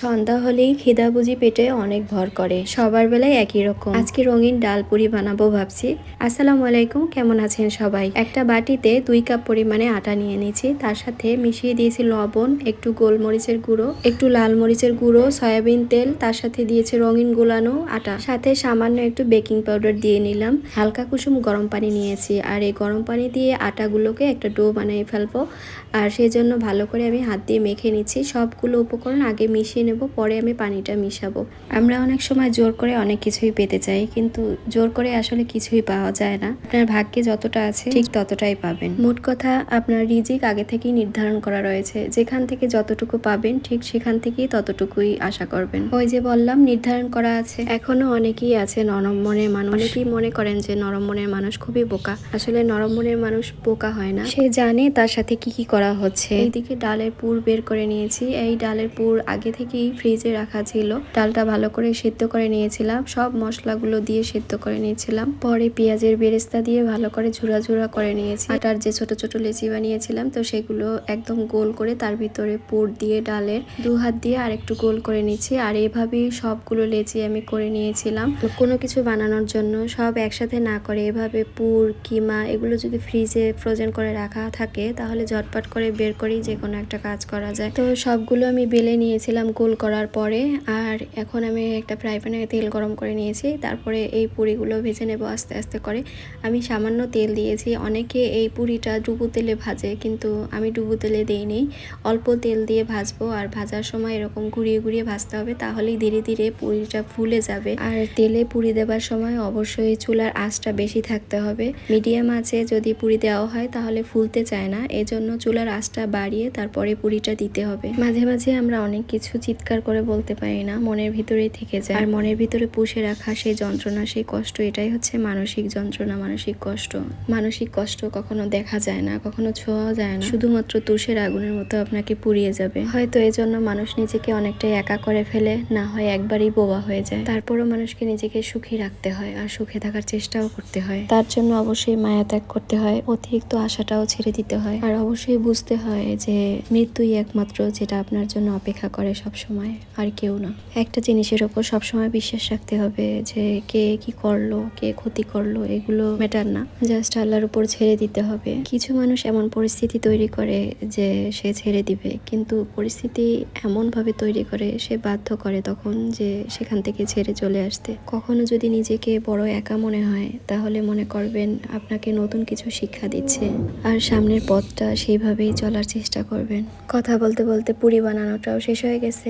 সন্ধ্যা হলেই খিদা বুঝি পেটে অনেক ভর করে। সবার বেলায় একই রকম। আজকে রঙিন ডাল পুরি বানাবো ভাবছি। আসসালামু আলাইকুম, কেমন আছেন সবাই? একটা বাটিতে দুই কাপ পরিমাণে আটা নিয়ে নিয়েছি। তার সাথে মিশিয়ে দিয়েছি লবণ, একটু গোলমরিচের গুঁড়ো, একটু লাল মরিচের গুঁড়ো, সয়াবিন তেল, তার সাথে দিয়েছে রঙিন গোলানো আটা। সাথে সামান্য একটু বেকিং পাউডার দিয়ে নিলাম। হালকা কুসুম গরম পানি নিয়েছি আর এই গরম পানি দিয়ে আটাগুলোকে একটা ডো বানিয়ে ফেলব। আর সেই জন্য ভালো করে আমি হাত দিয়ে মেখে নিচ্ছি। সবগুলো উপকরণ আগে মিশিয়ে নেব, পরে আমি পানিটা মিশাবো। আমরা অনেক সময় জোর করে অনেক কিছুই পেতে চাই, কিন্তু জোর করে আসলে কিছুই পাওয়া যায় না। আপনার ভাগ্যে যতটা আছে, ঠিক ততটাই পাবেন। মোট কথা, আপনার রিজিক আগে থেকেই নির্ধারণ করা রয়েছে। যেখান থেকে যতটুকু পাবেন, ঠিক সেখান থেকেই ততটুকুই আশা করবেন। ওই যে বললাম, নির্ধারণ করা আছে। এখনও অনেকেই আছে নরম মনের মানুষ। অনেকেই মনে করেন যে নরম মনের মানুষ খুবই বোকা। আসলে নরম মনের মানুষ বোকা হয় না। সে জানে তার সাথে কি কি করা হচ্ছে। এইদিকে ডালের পুর বের করে নিয়েছি। এই ডালের পুর আগে থেকেই ফ্রিজে রাখা ছিল। ডালটা ভালো করে সেদ্ধ করে নিয়েছিলাম। সব মশলাগুলো দিয়ে সেদ্ধ করে নিয়েছিলাম। পরে পেঁয়াজের বেরেস্তা দিয়ে ভালো করে ঝুরা ঝুরা করে নিয়েছি। আটার যে ছোট ছোট লেচি বানিয়েছিলাম, তো সেগুলো একদম গোল করে তার ভিতরে পুর দিয়ে ডালের দু হাত দিয়ে আর একটু গোল করে নিচ্ছি। আর এভাবেই সবগুলো লেচি আমি করে নিয়েছিলাম। কোনো কিছু বানানোর জন্য সব একসাথে না করে এভাবে পুর, কিমা এগুলো যদি ফ্রিজে ফ্রোজেন করে রাখা থাকে, তাহলে ঝটপট করে বের করেই যে কোনো একটা কাজ করা যায়। তো সবগুলো আমি বেলে নিয়েছিলাম গোল করার পরে আর এখন আমি একটা ফ্রাই প্যানে তেল গরম করে নিয়েছি। তারপরে এই পুরিগুলো ভেজে নেব আস্তে আস্তে করে। আমি সামান্য তেল দিয়েছি। অনেকে এই পুরিটা ডুবু তেলে ভাজে, কিন্তু আমি ডুবু তেলে দিইনি। অল্প তেল দিয়ে ভাজবো আর ভাজার সময় এরকম ঘুরিয়ে ঘুরিয়ে ভাজতে হবে, তাহলেই ধীরে ধীরে পুরিটা ফুলে যাবে। আর তেলে পুরি দেবার সময় অবশ্যই চুলার আঁচটা বেশি থাকতে হবে। মিডিয়াম আঁচে যদি পুরি দেওয়া হয়, তাহলে ফুলতে চায় না। এজন্য চুলার আঁচটা বাড়িয়ে তারপরে পুরিটা দিতে হবে। মাঝে মাঝে আমরা অনেক কিছু চিৎকার করে বলতে পারি না, মনের ভিতরেই থেকে যায়। আর মনের ভিতরে পুষে রাখা সেই যন্ত্রণা, সেই কষ্ট, এটাই হচ্ছে মানসিক যন্ত্রণা, মানসিক কষ্ট। মানসিক কষ্ট কখনো দেখা যায় না, কখনো ছোঁয়া যায় না। শুধুমাত্র তুষের আগুনের মতো আপনাকে পুড়িয়ে যাবে। হয়তো এজন্য মানুষ নিজেকে অনেকটাই একা করে ফেলে, না হয় একবারই বোবা হয়ে যায়। তারপরও মানুষকে নিজেকে সুখী রাখতে হয় আর সুখে থাকার চেষ্টাও করতে হয়। তার জন্য অবশ্যই মায়া ত্যাগ করতে হয়, অতিরিক্ত আশাটাও ছেড়ে দিতে হয়। আর অবশ্যই বুঝতে হয় যে মৃত্যুই একমাত্র যেটা আপনার জন্য অপেক্ষা করে সব সময় আর কেউ না। একটা জিনিসের ওপর সবসময় বিশ্বাস রাখতে হবে যে কে কি করল, কে ক্ষতি করল, এগুলো ম্যাটার না। জাস্ট আল্লাহর উপর ছেড়ে দিতে হবে। কিছু মানুষ এমন পরিস্থিতি তৈরি করে যে সে ছেড়ে দিবে। কিন্তু পরিস্থিতি এমনভাবে তৈরি করে, সে বাধ্য করে তখন যে সেখান থেকে ছেড়ে চলে আসতে। কখনো যদি নিজেকে বড় একা মনে হয়, তাহলে মনে করবেন আপনাকে নতুন কিছু শিক্ষা দিচ্ছে। আর সামনের পথটা সেইভাবেই চলার চেষ্টা করবেন। কথা বলতে বলতে পুরি বানানোটাও শেষ হয়ে গেছে।